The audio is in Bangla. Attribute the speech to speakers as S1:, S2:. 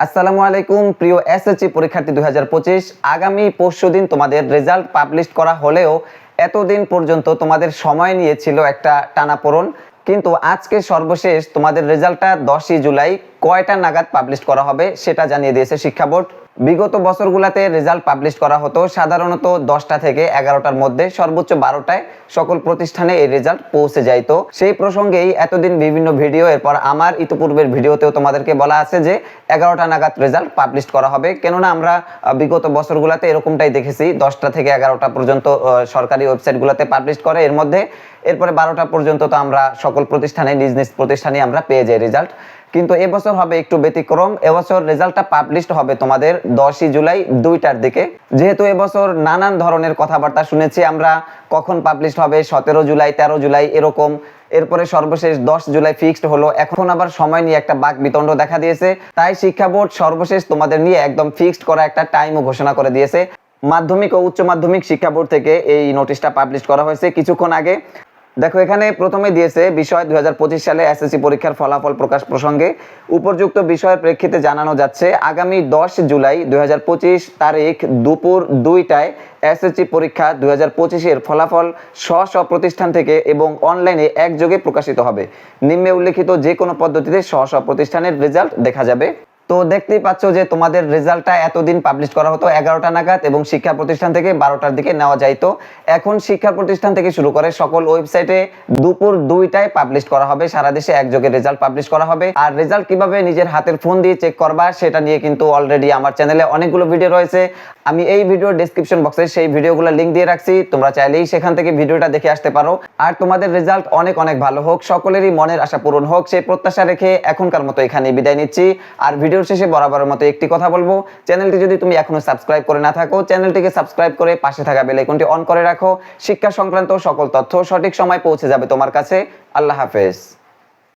S1: আসসালামু আলাইকুম, প্রিয় এসএসসি পরীক্ষার্থী দু হাজার পঁচিশ। আগামী পরশু দিন তোমাদের রেজাল্ট পাবলিশ করা হলেও এতদিন পর্যন্ত তোমাদের সময় নিয়েছিল একটা টানাপোড়ন। কিন্তু আজকে সর্বশেষ তোমাদের রেজাল্টটা দশই জুলাই কয়টা নাগাদ পাবলিশ করা হবে সেটা জানিয়ে দিয়েছে শিক্ষা বোর্ড। বিগত বছরগুলোতে রেজাল্ট পাবলিশ করা হতো সাধারণত দশটা থেকে এগারোটার মধ্যে, সর্বোচ্চ বারোটায় সকল প্রতিষ্ঠানে এই রেজাল্ট পৌঁছে যাইতো। সেই প্রসঙ্গেই এতদিন বিভিন্ন ভিডিও, এরপর আমার ইতিপূর্বের ভিডিওতেও তোমাদেরকে বলা আছে যে এগারোটা নাগাদ রেজাল্ট পাবলিশ করা হবে। কেননা আমরা বিগত বছরগুলোতে এরকমটাই দেখেছি, দশটা থেকে এগারোটা পর্যন্ত সরকারি ওয়েবসাইটগুলোতে পাবলিশ করে। এর মধ্যে এরপরে বারোটা পর্যন্ত তো আমরা সকল প্রতিষ্ঠানে, নিজ নিজ প্রতিষ্ঠানে আমরা পেয়ে যাই রেজাল্ট কিন্তু এবছর হবে একটু ব্যতিক্রম। এবছর রেজাল্টটা পাবলিশড হবে তোমাদের দশই জুলাই দুইটার দিকে। যেহেতু এবছর নানান ধরনের কথাবার্তা শুনেছি আমরা, কখন পাবলিশ হবে, সতেরো জুলাই, তেরো জুলাই, এরকম। এরপরে সর্বশেষ দশ জুলাই ফিক্সড হলো। এখন আবার সময় নিয়ে একটা বাক বিতণ্ড দেখা দিয়েছে। তাই শিক্ষা বোর্ড সর্বশেষ তোমাদের নিয়ে একদম ফিক্সড করা একটা টাইমও ঘোষণা করে দিয়েছে। মাধ্যমিক ও উচ্চ মাধ্যমিক শিক্ষা বোর্ড থেকে এই নোটিশটা পাবলিশ করা হয়েছে। কিছুক্ষণ আগে দেখো, এখানে প্রথমে দিয়েছে বিষয় দু হাজার পঁচিশ সালে এসএসসি পরীক্ষার ফলাফল প্রকাশ প্রসঙ্গে। উপযুক্ত বিষয়ের প্রেক্ষিতে জানানো যাচ্ছে, আগামী দশ জুলাই দু হাজার পঁচিশ তারিখ দুপুর দুইটায় এসএসসি পরীক্ষা দুই হাজার পঁচিশের ফলাফল স্ব স্ব প্রতিষ্ঠান থেকে এবং অনলাইনে একযোগে প্রকাশিত হবে। নিম্নে উল্লেখিত যে কোনো পদ্ধতিতে স্ব স্ব প্রতিষ্ঠানের রেজাল্ট দেখা যাবে। তো দেখতেই পাচ্ছ যে তোমাদের রেজাল্টটা এতদিন পাবলিশ করা হতো, এগারোটা নাগাদ এবং শিক্ষা প্রতিষ্ঠান থেকে বারোটার দিকে নেওয়া যাইতো। এখন শিক্ষা প্রতিষ্ঠান থেকে শুরু করে সকল ওয়েবসাইটে দুপুর দুইটায় পাবলিশ করা হবে, সারা দেশে একযোগে রেজাল্ট পাবলিশ করা হবে। আর রেজাল্ট কীভাবে নিজের হাতের ফোন দিয়ে চেক করবা, সেটা নিয়ে কিন্তু অলরেডি আমার চ্যানেলে অনেকগুলো ভিডিও রয়েছে। আমি এই ভিডিও ডেসক্রিপশন বক্সে সেই ভিডিওগুলো লিঙ্ক দিয়ে রাখছি, তোমরা চাইলেই সেখান থেকে ভিডিওটা দেখে আসতে পারো। আর তোমাদের রেজাল্ট অনেক অনেক ভালো হোক, সকলেরই মনের আশা পূরণ হোক, সেই প্রত্যাশা রেখে এখনকার মতো এখানে বিদায় নিচ্ছি। আর ভিডিওর শেষে বরাবরের মতো একটি কথা বলব। চ্যানেলটি যদি তুমি এখনও সাবস্ক্রাইব করে না থাকো, চ্যানেলটিকে সাবস্ক্রাইব করে পাশে থাকা বেল আইকনটি অন করে রাখো। শিক্ষা সংক্রান্ত সকল তথ্য সঠিক সময় পৌঁছে যাবে তোমার কাছে। আল্লাহ হাফেজ।